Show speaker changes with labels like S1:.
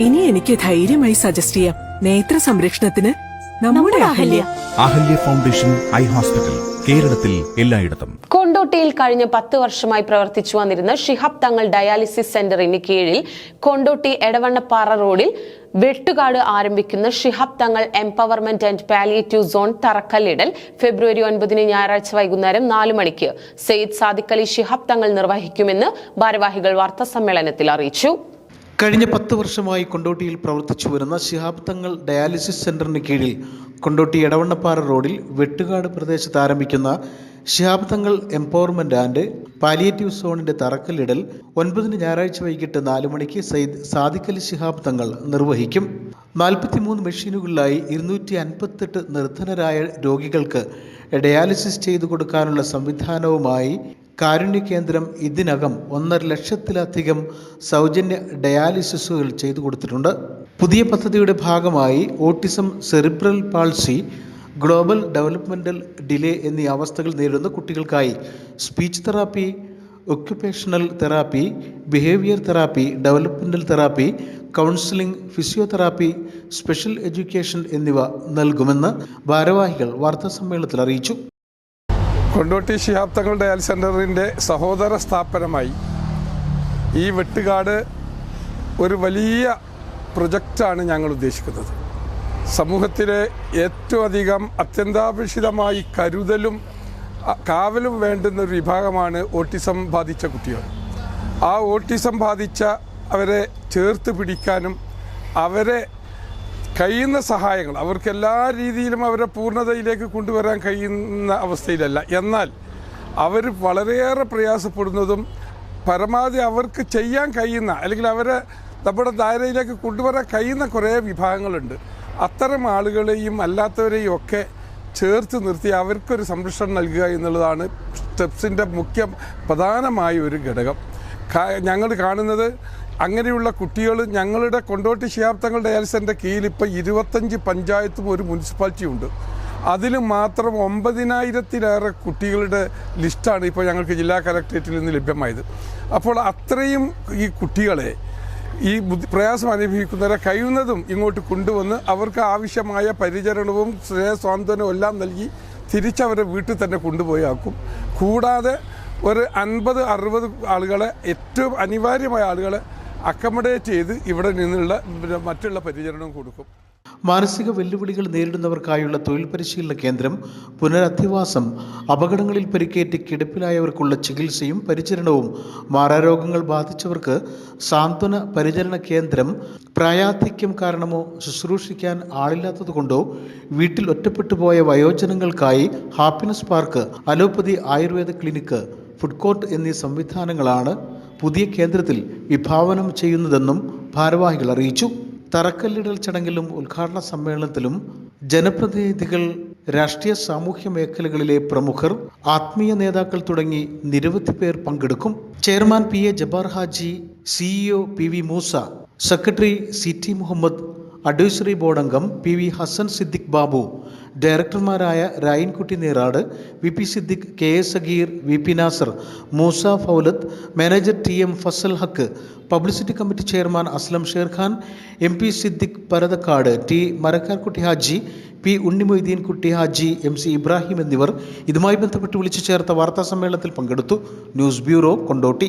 S1: ഇനി എനിക്ക് ധൈര്യമായി സജസ്റ്റ് ചെയ്യാം. നേത്ര സംരക്ഷണത്തിന് നമ്മുടെ Ahalya.
S2: Ahalya foundation eye hospital കേരളത്തിൽ എല്ലായിടത്തും.
S3: കൊണ്ടോട്ടിയിൽ കഴിഞ്ഞ പത്ത് വർഷമായി പ്രവർത്തിച്ചു വന്നിരുന്ന ഷിഹാബ് തങ്ങൾ ഡയാലിസിസ് സെന്ററിന് കീഴിൽ കൊണ്ടോട്ടി എടവണ്ണപ്പാറ റോഡിൽ വെട്ടുകാട് ആരംഭിക്കുന്ന Shihab Thangal empowerment and palliative zone തറക്കല്ലിടൽ ഫെബ്രുവരി ഒൻപതിന് ഞായറാഴ്ച വൈകുന്നേരം നാല് മണിക്ക് സെയ്ദ് സാദിഖ് അലി ഷിഹാബ് തങ്ങൾ നിർവഹിക്കുമെന്ന് ഭാരവാഹികൾ വാർത്താസമ്മേളനത്തിൽ അറിയിച്ചു.
S4: കഴിഞ്ഞ പത്ത് വർഷമായി കൊണ്ടോട്ടിയിൽ പ്രവർത്തിച്ചു വരുന്ന ശിഹാബ് തങ്ങൾ ഡയാലിസിസ് സെന്ററിന് കീഴിൽ കൊണ്ടോട്ടി എടവണ്ണപ്പാറ റോഡിൽ വെട്ടുകാട് പ്രദേശത്ത് ആരംഭിക്കുന്ന ശിഹാബ് തങ്ങൾ എംപവർമെന്റ് ആൻഡ് പാലിയേറ്റീവ് സോണിന്റെ തറക്കല്ലിടൽ ഒൻപതിന് ഞായറാഴ്ച വൈകിട്ട് നാല് മണിക്ക് സയ്യിദ് സാദിഖ് അലി ശിഹാബ് തങ്ങൾ നിർവഹിക്കും. നാൽപ്പത്തിമൂന്ന് മെഷീനുകളിലായി ഇരുന്നൂറ്റി അൻപത്തെട്ട് നിർധനരായ രോഗികൾക്ക് ഡയാലിസിസ് ചെയ്തു കൊടുക്കാനുള്ള സംവിധാനവുമായി കാരുണ്യ കേന്ദ്രം ഇതിനകം ഒന്നര ലക്ഷത്തിലധികം സൗജന്യ ഡയാലിസിസുകൾ ചെയ്തു കൊടുത്തിട്ടുണ്ട്. പുതിയ പദ്ധതിയുടെ ഭാഗമായി autism cerebral palsy global developmental delay എന്നീ അവസ്ഥകൾ നേരിടുന്ന കുട്ടികൾക്കായി speech therapy occupational therapy behaviour therapy developmental therapy counselling physiotherapy special education എന്നിവ നൽകുമെന്ന് ഭാരവാഹികൾ വാർത്താസമ്മേളനത്തിൽ അറിയിച്ചു.
S5: കൊണ്ടോട്ടി ശിഹാബ് തങ്ങൾ ഡയാൽ സെന്ററിന്റെ സഹോദര സ്ഥാപനമായി ഈ വെട്ടുകാട് ഒരു വലിയ പ്രൊജക്റ്റാണ് ഞങ്ങൾ ഉദ്ദേശിക്കുന്നത്. സമൂഹത്തിലെ ഏറ്റവും അധികം അത്യന്താപേക്ഷിതമായി കരുതലും കാവലും വേണ്ടുന്ന ഒരു വിഭാഗമാണ് ഓട്ടിസം ബാധിച്ച കുട്ടികൾ. ആ ഓട്ടിസം ബാധിച്ച അവരെ ചേർത്ത് പിടിക്കാനും അവരെ കഴിയുന്ന സഹായങ്ങൾ അവർക്ക് എല്ലാ രീതിയിലും അവരെ പൂർണതയിലേക്ക് കൊണ്ടുവരാൻ കഴിയുന്ന അവസ്ഥയിലല്ല. എന്നാൽ അവർ വളരെയേറെ പ്രയാസപ്പെടുന്നതും പരമാവധി അവർക്ക് ചെയ്യാൻ കഴിയുന്ന അല്ലെങ്കിൽ അവരെ നമ്മുടെ ധാരയിലേക്ക് കൊണ്ടുവരാൻ കഴിയുന്ന കുറേ വിഭാഗങ്ങളുണ്ട്. അത്തരം ആളുകളെയും അല്ലാത്തവരെയും ഒക്കെ ചേർത്ത് നിർത്തി അവർക്കൊരു സംരക്ഷണം നൽകുക എന്നുള്ളതാണ് സ്റ്റെപ്സിന്റെ മുഖ്യ പ്രധാനമായ ഒരു ഘടകം. ഞങ്ങൾ കാണുന്നത് അങ്ങനെയുള്ള കുട്ടികൾ ഞങ്ങളുടെ കൊണ്ടോട്ടി ശിഹാബ്ദങ്ങൾ ഡയാലിസിന്റെ കീഴിൽ ഇപ്പോൾ ഇരുപത്തഞ്ച് പഞ്ചായത്തും ഒരു മുനിസിപ്പാലിറ്റിയും ഉണ്ട് അതിൽ മാത്രം ഒമ്പതിനായിരത്തിലേറെ കുട്ടികളുടെ ലിസ്റ്റാണ് ഇപ്പോൾ ഞങ്ങൾക്ക് ജില്ലാ കലക്ട്രേറ്റിൽ നിന്ന് ലഭ്യമായത്. അപ്പോൾ അത്രയും ഈ കുട്ടികളെ ഈ ബുദ്ധി പ്രയാസം അനുഭവിക്കുന്നവരെ കഴിയുന്നതും ഇങ്ങോട്ട് കൊണ്ടുവന്ന് അവർക്ക് ആവശ്യമായ പരിചരണവും സ്നേഹ സ്വാതന്ത്ര്യവും എല്ലാം നൽകി തിരിച്ചവരെ വീട്ടിൽ തന്നെ കൊണ്ടുപോയി ആക്കും. കൂടാതെ ഒരു അൻപത് അറുപത് ആളുകളെ ഏറ്റവും അനിവാര്യമായ ആളുകളെ അക്കമഡേറ്റ് ചെയ്ത് ഇവിടെ നിന്നുള്ള മറ്റുള്ള പരിചരണവും കൊടുക്കും.
S4: മാനസിക വെല്ലുവിളികൾ നേരിടുന്നവർക്കായുള്ള തൊഴിൽ പരിശീലന കേന്ദ്രം പുനരധിവാസം അപകടങ്ങളിൽ പരിക്കേറ്റ് കിടപ്പിലായവർക്കുള്ള ചികിത്സയും പരിചരണവും മാറാരോഗങ്ങൾ ബാധിച്ചവർക്ക് സാന്ത്വന പരിചരണ കേന്ദ്രം പ്രായാധിക്യം കാരണമോ ശുശ്രൂഷിക്കാൻ ആളില്ലാത്തതുകൊണ്ടോ വീട്ടിൽ ഒറ്റപ്പെട്ടു പോയ വയോജനങ്ങൾക്കായി happiness park allopathy Ayurveda clinic food court എന്നീ സംവിധാനങ്ങളാണ് പുതിയ കേന്ദ്രത്തിൽ വിഭാവനം ചെയ്യുന്നതെന്നും ഭാരവാഹികൾ അറിയിച്ചു. തറക്കല്ലിടൽ ചടങ്ങിലും ഉദ്ഘാടന സമ്മേളനത്തിലും ജനപ്രതിനിധികൾ രാഷ്ട്രീയ സാമൂഹ്യ മേഖലകളിലെ പ്രമുഖർ ആത്മീയ നേതാക്കൾ തുടങ്ങി നിരവധി പേർ പങ്കെടുക്കും. Chairman P A Jabbar Haji CEO P V Moosa secretary C T Muhammad advisory board അംഗം P V Hassan Siddique Babu ഡയറക്ടർമാരായ Rayankutty Neerad V P Siddique K S Sageer V P Nasar Moosa Faulath manager T M Fazal Haq publicity committee chairman Aslam Sherkhan M P Siddique Parathakkad T Marakkarkutty Haji P Unnimoideen Kutty Haji M C Ibrahim എന്നിവർ ഇതുമായി ബന്ധപ്പെട്ട് വിളിച്ചു ചേർത്ത വാർത്താ സമ്മേളനത്തിൽ പങ്കെടുത്തു. News bureau Kondotty.